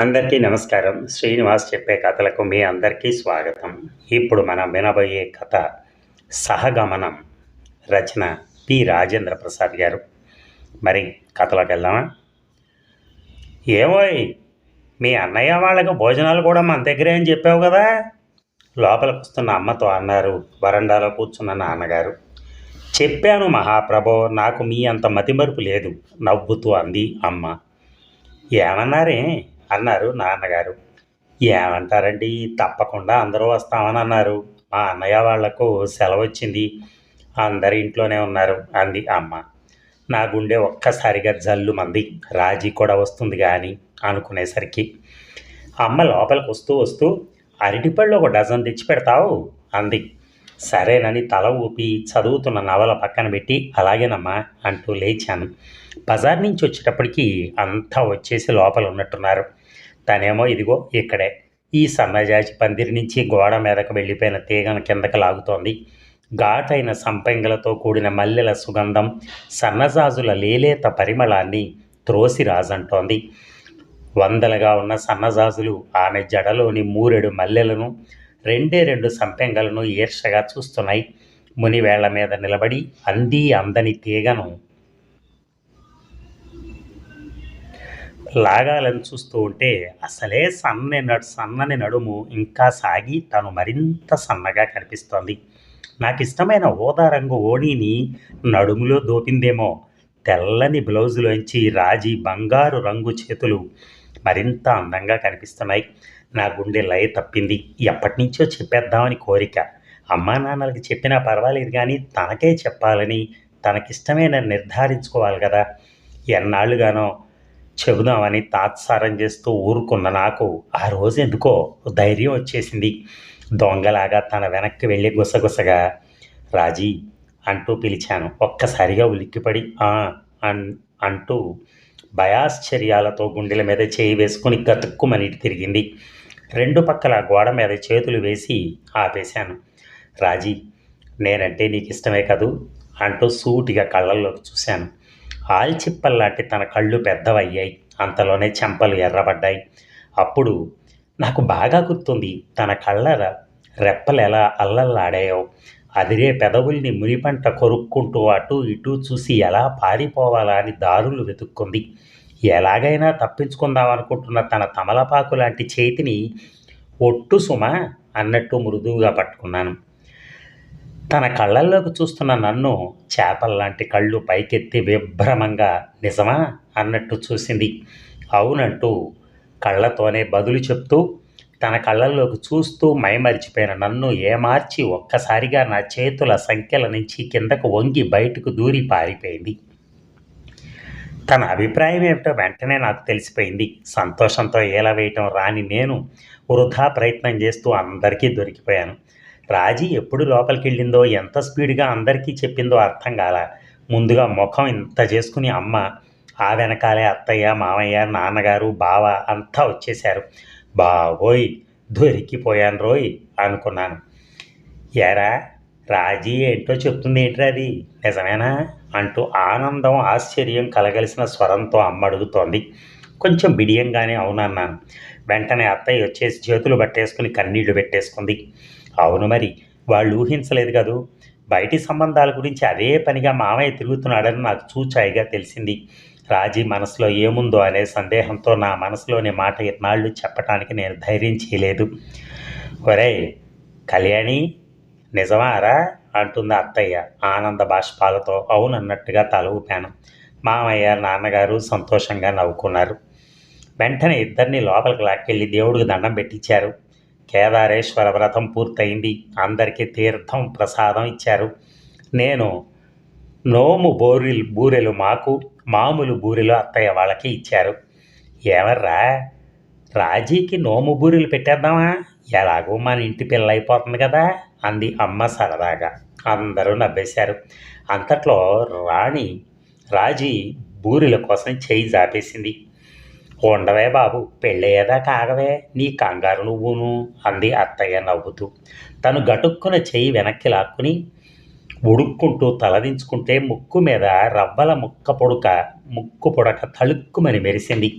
అందరికీ నమస్కారం. శ్రీనివాస్ చెప్పే కథలకు మీ అందరికీ స్వాగతం. ఇప్పుడు మనం వినబోయే కథ సహగమనం రచన పి. రాజేంద్ర ప్రసాద్ గారు. మరి కథలోకి వెళ్దామా? ఏమోయ్ మీ అన్నయ్య వాళ్ళకి భోజనాలు కూడా మన దగ్గరే అని చెప్పావు కదా. లోపలికి వస్తున్న అమ్మతో అన్నారు వరండాలో కూర్చున్న నాన్నగారు. చెప్పాను మహాప్రభో నాకు మీ అంత మతిమరుపు లేదు నవ్వుతూ అంది అమ్మ. ఏమన్నారే? అన్నారు నాన్నగారు. ఏమంటారండి? తప్పకుండా అందరూ వస్తామని అన్నారు. మా అన్నయ్య వాళ్ళకు సెలవు వచ్చింది అందరు ఇంట్లోనే ఉన్నారు అంది అమ్మ. నా గుండె ఒక్కసారిగా జల్లు మంది. రాజీ కూడా వస్తుంది కానీ అనుకునేసరికి. అమ్మ లోపలికి వస్తూ వస్తూ అరటిపళ్ళు ఒక డజన్ తెచ్చి పెడతావు? అంది. సరేనని తల ఊపి చదువుతున్న నవల పక్కన పెట్టి అలాగేనమ్మా అంటూ లేచాను. బజార్ నుంచి వచ్చేటప్పటికి అంతా వచ్చేసి లోపల ఉన్నట్టున్నారు. తనేమో ఇదిగో ఇక్కడే. ఈ సన్నజాజి పందిరి నుంచి గోడ మీదకు వెళ్ళిపోయిన తీగను కిందకి లాగుతోంది. ఘాటైన సంపెంగలతో కూడిన మల్లెల సుగంధం సన్నజాజుల లేలేత పరిమళాన్ని త్రోసి రాజంటోంది. వందలుగా ఉన్న సన్నజాజులు ఆమె జడలోని మూరెడు మల్లెలను రెండే రెండు సంపెంగలను ఈర్షగా చూస్తున్నాయి. మునివేళ్ళ మీద నిలబడి అంది అందని తీగను లాగాలని చూస్తూ ఉంటే అసలే సన్నని నడు సన్నని నడుము ఇంకా సాగి తను మరింత సన్నగా కనిపిస్తోంది. నాకు ఇష్టమైన ఊదా రంగు ఓణీని నడుములో దోపిందేమో. తెల్లని బ్లౌజులోంచి రాజీ బంగారు రంగు చేతులు మరింత అందంగా కనిపిస్తున్నాయి. నా గుండె లయ తప్పింది. ఎప్పటి నుంచో చెప్పేద్దామని కోరిక. అమ్మా నాన్నలకి చెప్పినా పర్వాలేదు కానీ తనకే చెప్పాలని తనకిష్టమైన నిర్ధారించుకోవాలి కదా. ఎన్నాళ్ళుగానో చెబుదామని తాత్సారం చేస్తూ ఊరుకున్న నాకు ఆ రోజు ఎందుకో ధైర్యం వచ్చేసింది. దొంగలాగా తన వెనక్కి వెళ్ళి గుసగుసగా రాజీ అంటూ పిలిచాను. ఒక్కసారిగా ఉలిక్కిపడి అన్ అంటూ భయాశ్చర్యాలతో గుండెల మీద చేయి వేసుకుని గతుక్కుమని తిరిగింది. రెండు పక్కల గోడ మీద చేతులు వేసి ఆపేశాను. రాజీ నేనంటే నీకు ఇష్టమే కదూ అంటూ సూటిగా కళ్ళల్లోకి చూశాను. ఆల్చిప్పల్లాంటి తన కళ్ళు పెద్దవయ్యాయి. అంతలోనే చెంపలు ఎర్రబడ్డాయి. అప్పుడు నాకు బాగా గుర్తుంది తన కళ్ళ రెప్పలు ఎలా అల్లల్లాడాయో. అదిరే పెదవుల్ని మునిపంట కొరుక్కుంటూ అటు ఇటు చూసి ఎలా పారిపోవాలా అని దారులు వెతుక్కుంది. ఎలాగైనా తప్పించుకుందాం అనుకుంటున్న తన తమలపాకు లాంటి చేతిని ఒట్టు సుమ అన్నట్టు మృదువుగా పట్టుకున్నాను. తన కళ్ళల్లోకి చూస్తున్న నన్ను చేపల్లాంటి కళ్ళు పైకెత్తి విభ్రమంగా నిజమా? అన్నట్టు చూసింది. అవునంటూ కళ్ళతోనే బదులు చెప్తూ తన కళ్ళల్లోకి చూస్తూ మైమరిచిపోయిన నన్ను ఏమార్చి ఒక్కసారిగా నా చేతుల సంఖ్యల నుంచి కిందకు వంగి బయటకు దూరి పారిపోయింది. తన అభిప్రాయం ఏమిటో వెంటనే నాకు తెలిసిపోయింది. సంతోషంతో ఏలవేయటం రాని నేను వృధా ప్రయత్నం చేస్తూ అందరికీ దొరికిపోయాను. రాజీ ఎప్పుడు లోపలికి వెళ్ళిందో ఎంత స్పీడ్గా అందరికీ చెప్పిందో అర్థం కాల. ముందుగా ముఖం ఇంత చేసుకుని అమ్మ ఆ వెనకాలే అత్తయ్య మామయ్య నాన్నగారు బావ అంతా వచ్చేశారు. బాబోయ్ దొరికిపోయాను రోయ్ అనుకున్నాను. ఎరా రాజీ ఏంటో చెప్తుంది ఏంట్రా అది? నిజమేనా? అంటూ ఆనందం ఆశ్చర్యం కలగలిసిన స్వరంతో అమ్మ అడుగుతోంది. కొంచెం బిడియంగానే అవునన్నాను వెంటనే అత్తయ్య వచ్చేసి చేతులు పట్టేసుకుని కన్నీళ్ళు పెట్టేసుకుంది. అవును మరి వాళ్ళు ఊహించలేదు కదూ. బయటి సంబంధాల గురించి అదే పనిగా మామయ్య తిరుగుతున్నాడని నాకు చూచాయిగా తెలిసింది. రాజీ మనసులో ఏముందో అనే సందేహంతో నా మనసులోని మాట ఇన్నాళ్ళు చెప్పటానికి నేను ధైర్యం చేయలేదు. ఒరేయ్ కళ్యాణి నిజమారా? అంటుంది అత్తయ్య ఆనంద బాష్పాలతో అవునన్నట్టుగా తల ఊపాను. మామయ్య నాన్నగారు సంతోషంగా నవ్వుకున్నారు. వెంటనే ఇద్దరిని లోపలికి లాక్కెళ్ళి దేవుడికి దండం పెట్టించారు. కేదారేశ్వర వ్రతం పూర్తయింది. అందరికీ తీర్థం ప్రసాదం ఇచ్చారు. నేను నోము బోరెలు బూరెలు మాకు మామూలు బూరెలు అత్తయ్య వాళ్ళకి ఇచ్చారు. ఏమర్రా? రాజీకి నోము బూరెలు పెట్టేద్దామా? ఎలాగో మన ఇంటి పిల్ల అయిపోతుంది కదా? అంది అమ్మ సరదాగా. అందరూ నవ్వేశారు. అంతట్లో రాణి రాజీ బూరెల కోసం చేయి జాపేసింది. ఉండవే బాబు పెళ్ళయ్యేదా కాగవే నీ కంగారు నువ్వును అంది అత్తయ్య నవ్వుతూ తను గటుక్కున చెయ్యి వెనక్కి లాక్కుని ఉడుక్కుంటూ తలదించుకుంటే ముక్కు మీద రవ్వల ముక్క పొడుక ముక్కు పొడక తళుక్కుమని మెరిసింది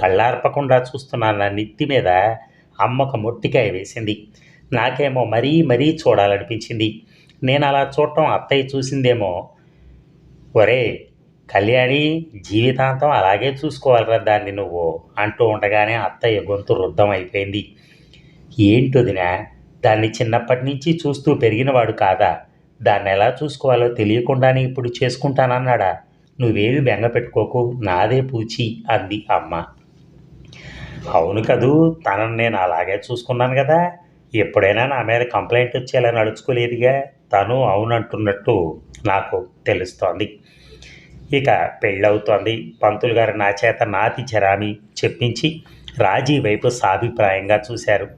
కళ్ళార్పకుండా చూస్తున్న నా నెత్తి మీద అమ్మక మొట్టికాయ వేసింది నాకేమో మరీ మరీ చూడాలనిపించింది నేను అలా చూడటం అత్తయ్య చూసిందేమో ఒరే కళ్యాణి జీవితాంతం అలాగే చూసుకోవాలిరా దాన్ని నువ్వు అంటూ ఉండగానే అత్తయ్య గొంతు రుద్ధం అయిపోయింది ఏంటొదినా దాన్ని చిన్నప్పటి నుంచి చూస్తూ పెరిగినవాడు కాదా? దాన్ని ఎలా చూసుకోవాలో తెలియకుండానే ఇప్పుడు చేసుకుంటానన్నాడా? నువ్వేమి బెంగ పెట్టుకోకు నాదే పూచి అంది అమ్మ. అవును కదూ తనను నేను అలాగే చూసుకున్నాను కదా. ఎప్పుడైనా నా మీద కంప్లైంట్ వచ్చేలా నడుచుకోలేదుగా. తను అవునంటున్నట్టు నాకు తెలుస్తోంది. ఇక పెళ్ళవుతోంది. పంతులు గారు నా చేత నాతి చరామి చెప్పించి రాజీ వైపు సాభిప్రాయంగా చూశారు.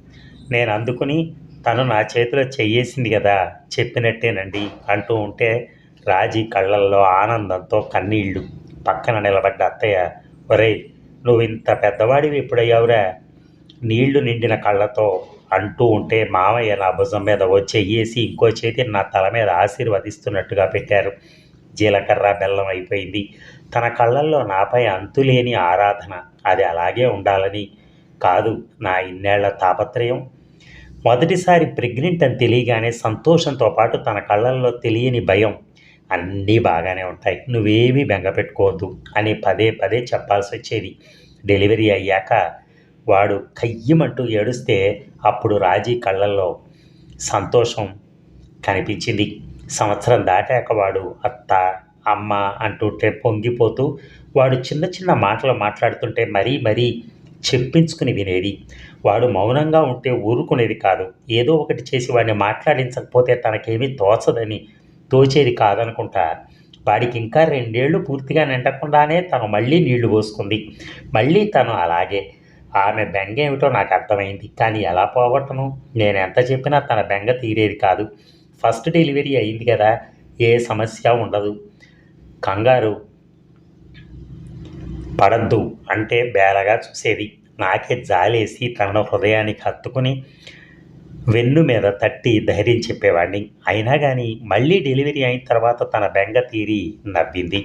నేను అందుకుని తను నా చేతిలో చెయ్యేసింది కదా చెప్పినట్టేనండి అంటూ ఉంటే రాజీ కళ్ళల్లో ఆనందంతో కన్నీళ్ళు పక్కన నిలబడ్డ అత్తయ్య ఒరే నువ్వు ఇంత పెద్దవాడివి ఎప్పుడయ్యావురా? నీళ్ళు నిండిన కళ్ళతో అంటూ ఉంటే మామయ్య నా భుజం మీద ఓ చెయ్యేసి ఇంకో చేతి నా తల మీద ఆశీర్వదిస్తున్నట్టుగా పెట్టారు. జీలకర్ర బెల్లం అయిపోయింది. తన కళ్ళల్లో నాపై అంతులేని ఆరాధన. అది అలాగే ఉండాలని. కాదు నా ఇన్నేళ్ళ తాపత్రయం. మొదటిసారి ప్రెగ్నెంట్ అని తెలియగానే సంతోషంతో పాటు తన కళ్ళల్లో తెలియని భయం. అన్నీ బాగానే ఉంటాయి. నువ్వేమీ బెంగపెట్టుకోవద్దు అని పదే పదే చెప్పాల్సి వచ్చేది. డెలివరీ అయ్యాక వాడు కయ్యమంటూ ఏడుస్తే అప్పుడు రాజీ కళ్ళల్లో సంతోషం కనిపించింది. సంవత్సరం దాటాక వాడు అత్త అమ్మ అంటుంటే పొంగిపోతూ వాడు చిన్న చిన్న మాటలు మాట్లాడుతుంటే మరీ మరీ చెప్పించుకుని వినేది. వాడు మౌనంగా ఉంటే ఊరుకునేది కాదు. ఏదో ఒకటి చేసి వాడిని మాట్లాడించకపోతే తనకేమీ తోచదని తోచేది కాదనుకుంటా. వాడికి ఇంకా రెండేళ్ళు పూర్తిగా నిండకుండానే తను మళ్ళీ నీళ్ళు పోసుకుంది. మళ్ళీ తను అలాగే. ఆమె బెంగ ఏమిటో నాకు అర్థమైంది. కానీ ఎలా పోగొట్టను? నేను ఎంత చెప్పినా తన బెంగ తీరేది కాదు. ఫస్ట్ డెలివరీ అయింది కదా ఏ సమస్య ఉండదు. కంగారు పడద్దు అంటే బేలగా చూసేది. నాకే జాలేసి తన హృదయానికి హత్తుకుని వెన్ను మీద తట్టి ధైర్యం చెప్పేవాడిని అయినా కానీ మళ్ళీ డెలివరీ అయిన తర్వాత తన బెంగ తీరి నవ్వింది.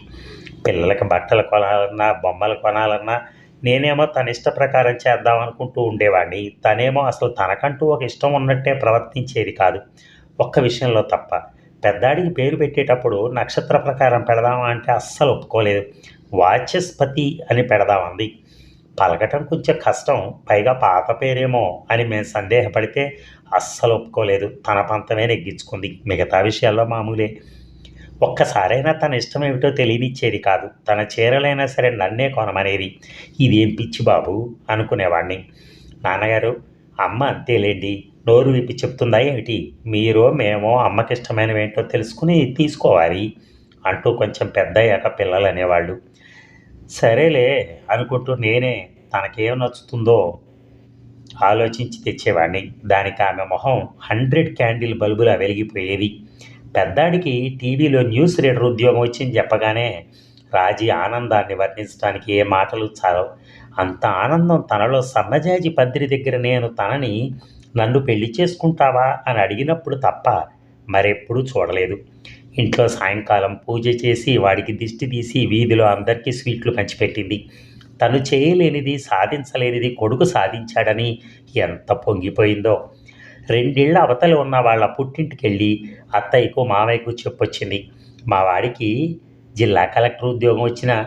పిల్లలకి బట్టలు కొనాలన్నా బొమ్మలు కొనాలన్నా నేనేమో తన ఇష్ట ప్రకారం చేద్దాం అనుకుంటూ ఉండేవాడిని తనేమో అసలు తనకంటూ ఒక ఇష్టం ఉన్నట్టే ప్రవర్తించేది కాదు. ఒక్క విషయంలో తప్ప. పెద్దాడికి పేరు పెట్టేటప్పుడు నక్షత్ర ప్రకారం పెడదామా అంటే అస్సలు ఒప్పుకోలేదు. వాచస్పతి అని పెడదామంది. పలకటం కొంచెం కష్టం పైగా పాత పేరేమో అని మేము సందేహపడితే అస్సలు ఒప్పుకోలేదు. తన పంతమే నెగ్గించుకుంది. మిగతా విషయాల్లో మామూలే. ఒక్కసారైనా తన ఇష్టం ఏమిటో తెలియనిచ్చేది కాదు. తన చీరలైనా సరే నన్నే కొనమనేది. ఇదేం పిచ్చి బాబు అనుకునేవాడిని నాన్నగారు అమ్మ అంతేలేండి. నోరు విప్పి చెప్తుందా ఏమిటి? మీరో మేమో అమ్మకిష్టమైనవి ఏంటో తెలుసుకుని తీసుకోవాలి అంటూ కొంచెం పెద్ద అయ్యాక పిల్లలు అనేవాళ్ళు సరేలే అనుకుంటూ నేనే తనకేం నచ్చుతుందో ఆలోచించి తెచ్చేవాడిని దానికి ఆమె మొహం హండ్రెడ్ క్యాండిల్ బల్బులా వెలిగిపోయేది. పెద్దాడికి టీవీలో న్యూస్ రీడర్ ఉద్యోగం వచ్చింది చెప్పగానే రాజీ ఆనందాన్ని వర్ణించడానికి ఏ మాటలు చాలవు. అంత ఆనందం తనలో సన్నజాజి పద్రి దగ్గర నేను తనని నన్ను పెళ్ళి చేసుకుంటావా అని అడిగినప్పుడు తప్ప మరెప్పుడూ చూడలేదు. ఇంట్లో సాయంకాలం పూజ చేసి వాడికి దిష్టి తీసి వీధిలో అందరికీ స్వీట్లు పంచిపెట్టింది. తను చేయలేనిది సాధించలేనిది కొడుకు సాధించాడని ఎంత పొంగిపోయిందో. రెండేళ్ళ అవతలి ఉన్న వాళ్ళ పుట్టింటికి వెళ్ళి అత్తయ్యకు మామయ్యకు చెప్పొచ్చింది. మా వాడికి జిల్లా కలెక్టర్ ఉద్యోగం వచ్చిన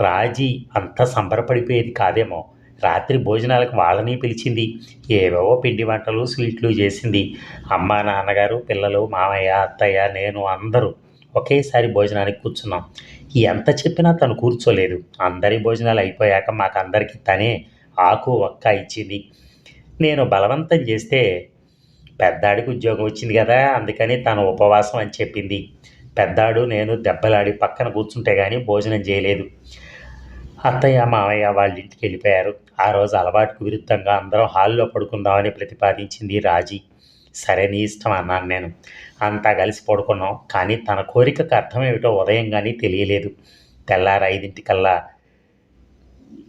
రాజీ అంత సంబరపడిపోయేది కాదేమో. రాత్రి భోజనాలకు వాళ్ళని పిలిచింది. ఏవేవో పిండి వంటలు స్వీట్లు చేసింది. అమ్మ నాన్నగారు పిల్లలు మామయ్య అత్తయ్య నేను అందరూ ఒకేసారి భోజనానికి కూర్చున్నాం. ఎంత చెప్పినా తను కూర్చోలేదు. అందరి భోజనాలు అయిపోయాక మాకందరికీ తనే ఆకు ఒక్క ఇచ్చింది. నేను బలవంతం చేస్తే పెద్దాడికి ఉద్యోగం వచ్చింది కదా అందుకని తను ఉపవాసం అని చెప్పింది. పెద్దాడు నేను దెబ్బలాడి పక్కన కూర్చుంటే కానీ భోజనం చేయలేదు. అత్తయ్య మామయ్య వాళ్ళ ఇంటికి వెళ్ళిపోయారు. ఆ రోజు అలవాటుకు విరుద్ధంగా అందరం హాల్లో పడుకుందామని ప్రతిపాదించింది రాజీ. సరే నీ ఇష్టం అన్నాను నేను. అంతా కలిసి పడుకున్నాం. కానీ తన కోరికకు అర్థమేమిటో ఉదయం కానీ తెలియలేదు. తెల్లారు ఐదింటికల్లా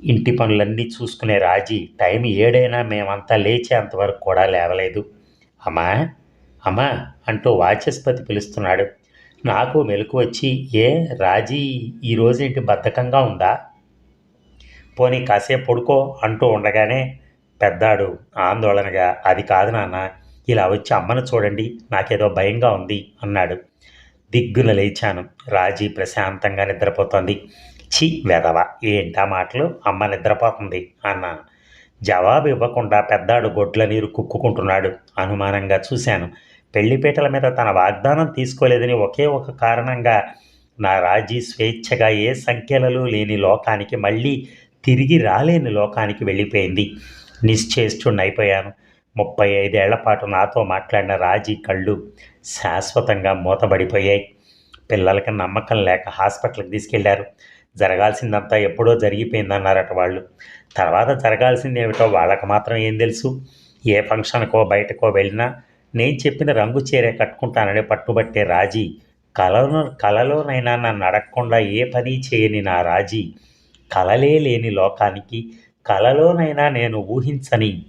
ఇంటి పనులన్నీ చూసుకునే రాజీ టైం ఏడైనా మేమంతా లేచే అంతవరకు కూడా లేవలేదు. అమ్మా అమ్మా అంటూ వాచస్పతి పిలుస్తున్నాడు. నాకు మెలకు వచ్చి ఏ రాజీ ఈ బద్ధకంగా ఉందా? పోనీ కాసేపు పడుకో అంటూ ఉండగానే పెద్దాడు ఆందోళనగా అది కాదు నాన్న ఇలా వచ్చి అమ్మను చూడండి నాకేదో భయంగా ఉంది అన్నాడు. దిగ్గున లేచాను. రాజీ ప్రశాంతంగా నిద్రపోతోంది. చి వెదవ ఏంటా మాటలు? అమ్మ నిద్రపోతుంది అన్నాను. జవాబు ఇవ్వకుండా పెద్దాడు గొడ్ల నీరు కుక్కుకుంటున్నాడు అనుమానంగా చూశాను. పెళ్ళిపీటల మీద తన వాగ్దానం తీసుకోలేదని ఒకే ఒక కారణంగా నా రాజీ స్వేచ్ఛగా ఏ సంఖ్యలలో లేని లోకానికి మళ్ళీ తిరిగి రాలేని లోకానికి వెళ్ళిపోయింది. నిశ్చేష్టున్నైపోయాను ముప్పై ఐదేళ్ళ పాటు నాతో మాట్లాడిన రాజీ కళ్ళు శాశ్వతంగా మూతబడిపోయాయి. పిల్లలకి నమ్మకం లేక హాస్పిటల్కి తీసుకెళ్ళారు. జరగాల్సిందంతా ఎప్పుడో జరిగిపోయిందన్నారట వాళ్ళు. తర్వాత జరగాల్సింది ఏమిటో వాళ్ళకి మాత్రం ఏం తెలుసు. ఏ ఫంక్షన్కో బయటకో వెళ్ళినా నేను చెప్పిన రంగు చీరే కట్టుకుంటానని పట్టుబట్టే రాజీ కలలో కలలోనైనా నన్ను అడగకుండా ఏ పని చేయని నా రాజీ కలలే లేని లోకానికి కలలోనైనా నేను ఊహించని.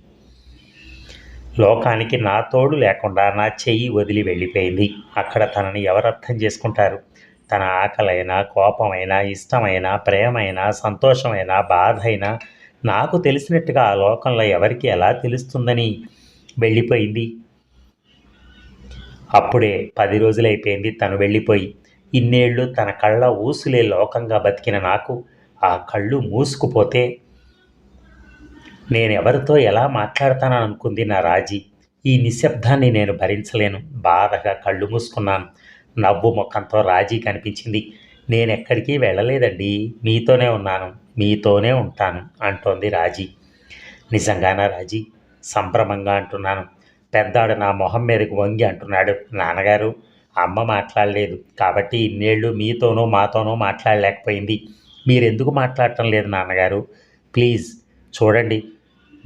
లోకానికి నా తోడు లేకుండా నా చెయ్యి వదిలి వెళ్ళిపోయింది. అక్కడ తనని ఎవరు అర్థం చేసుకుంటారు? తన ఆకలైనా కోపమైనా ఇష్టమైనా ప్రేమైనా సంతోషమైనా బాధ అయినా నాకు తెలిసినట్టుగా ఆ లోకంలో ఎవరికి ఎలా తెలుస్తుందని వెళ్ళిపోయింది. అప్పుడే పది రోజులైపోయింది తను వెళ్ళిపోయి. ఇన్నేళ్ళు తన కళ్ళ ఊసులే లోకంగా బతికిన నాకు ఆ కళ్ళు మూసుకుపోతే నేను ఎవరితో ఎలా మాట్లాడతానని అనుకుంది నా రాజీ. ఈ నిశ్శబ్దాన్ని నేను భరించలేను. బాధగా కళ్ళు మూసుకున్నాను. నవ్వు ముఖంతో రాజీ కనిపించింది. నేను ఎక్కడికి వెళ్ళలేదండి. మీతోనే ఉన్నాను. మీతోనే ఉంటాను అంటోంది రాజీ. నిజంగానా రాజీ? సంభ్రమంగా అంటున్నాను. పెద్దాడు నా మొహం మీదకి వంగి అంటున్నాడు. నాన్నగారు అమ్మ మాట్లాడలేదు. కాబట్టి ఇన్నేళ్ళు మీతోనూ మాతోనూ మాట్లాడలేకపోయింది. మీరెందుకు మాట్లాడటం లేదు నాన్నగారు? ప్లీజ్ చూడండి.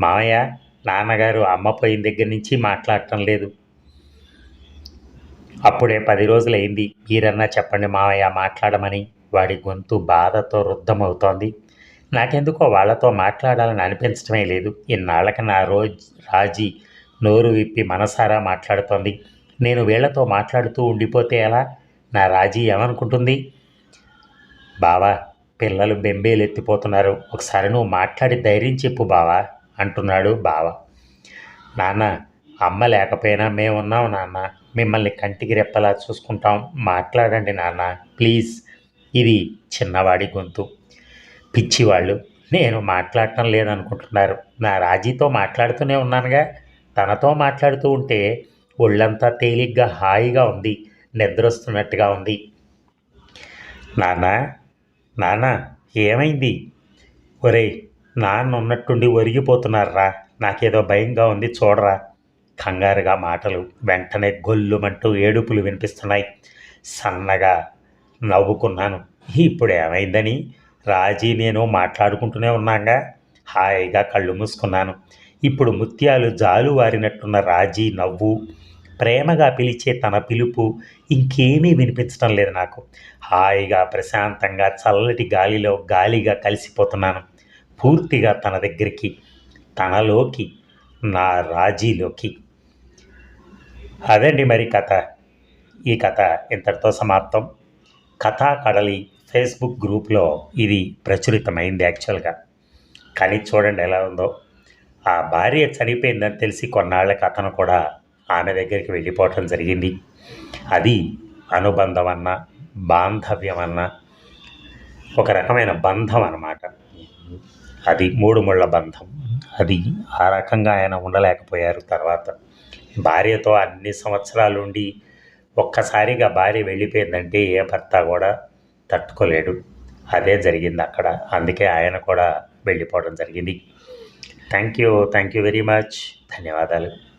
మామయ్య నాన్నగారు అమ్మ పోయిన దగ్గర నుంచి మాట్లాడటం లేదు. అప్పుడే పది రోజులైంది. మీరన్నా చెప్పండి మావయ్య మాట్లాడమని. వాడి గొంతు బాధతో రుద్ధమవుతోంది. నాకెందుకో వాళ్ళతో మాట్లాడాలని అనిపించడమే లేదు. ఇన్నాళ్ళకి నా రోజు రాజీ నోరు విప్పి మనసారా మాట్లాడుతోంది. నేను వీళ్ళతో మాట్లాడుతూ ఉండిపోతే ఎలా? నా రాజీ ఏమనుకుంటుంది? బావా పిల్లలు బెంబేలు ఎత్తిపోతున్నారు ఒకసారి నువ్వు మాట్లాడి ధైర్యం చెప్పు బావా అంటున్నాడు బావ. నాన్న అమ్మ లేకపోయినా మేమున్నాం నాన్న. మిమ్మల్ని కంటికి రెప్పలా చూసుకుంటాం. మాట్లాడండి నాన్న ప్లీజ్. ఇది చిన్నవాడి గొంతు. పిచ్చివాళ్ళు నేను మాట్లాడటం లేదనుకుంటున్నారు. నా రాజీతో మాట్లాడుతూనే ఉన్నానుగా. తనతో మాట్లాడుతూ ఉంటే ఒళ్ళంతా తేలిగ్గా హాయిగా ఉంది. నిద్రొస్తున్నట్టుగా ఉంది. నాన్న నాన్న ఏమైంది? ఒరే నాన్న ఉన్నట్టుండి ఒరిగిపోతున్నారా నాకేదో భయంగా ఉంది చూడరా. కంగారుగా మాటలు వెంటనే గొల్లుమంటూ ఏడుపులు వినిపిస్తున్నాయి. సన్నగా నవ్వుకున్నాను. ఇప్పుడు ఏమైందని రాజీ నేను మాట్లాడుకుంటూనే ఉన్నాగా. హాయిగా కళ్ళు మూసుకున్నాను. ఇప్పుడు ముత్యాలు జాలు వారినట్టున్న రాజీ నవ్వు ప్రేమగా పిలిచే తన పిలుపు ఇంకేమీ వినిపించడం లేదు నాకు. హాయిగా ప్రశాంతంగా చల్లటి గాలిలో గాలిగా కలిసిపోతున్నాను. పూర్తిగా తన దగ్గరికి తనలోకి నా రాజీలోకి. అదండి మరి కథ. ఈ కథ ఇంతటితో సమాప్తం. కథా కడలి ఫేస్బుక్ గ్రూప్లో ఇది ప్రచురితమైంది యాక్చువల్గా. కానీ చూడండి ఎలా ఉందో. ఆ భార్య చనిపోయిందని తెలిసి కొన్నాళ్ళకి అతను కూడా ఆమె దగ్గరికి వెళ్ళిపోవటం జరిగింది. అది అనుబంధం అన్న బాంధవ్యం అన్న ఒక రకమైన బంధం అన్నమాట. అది మూడు ముళ్ళ బంధం. అది ఆ రకంగా ఆయన ఉండలేకపోయారు తర్వాత. భార్యతో అన్ని సంవత్సరాలు ఉండి ఒక్కసారిగా భార్య వెళ్ళిపోయిందంటే ఏ భర్త కూడా తట్టుకోలేడు. అదే జరిగింది అక్కడ. అందుకే ఆయన కూడా వెళ్ళిపోవడం జరిగింది. Thank you. Thank you very much. ధన్యవాదాలు.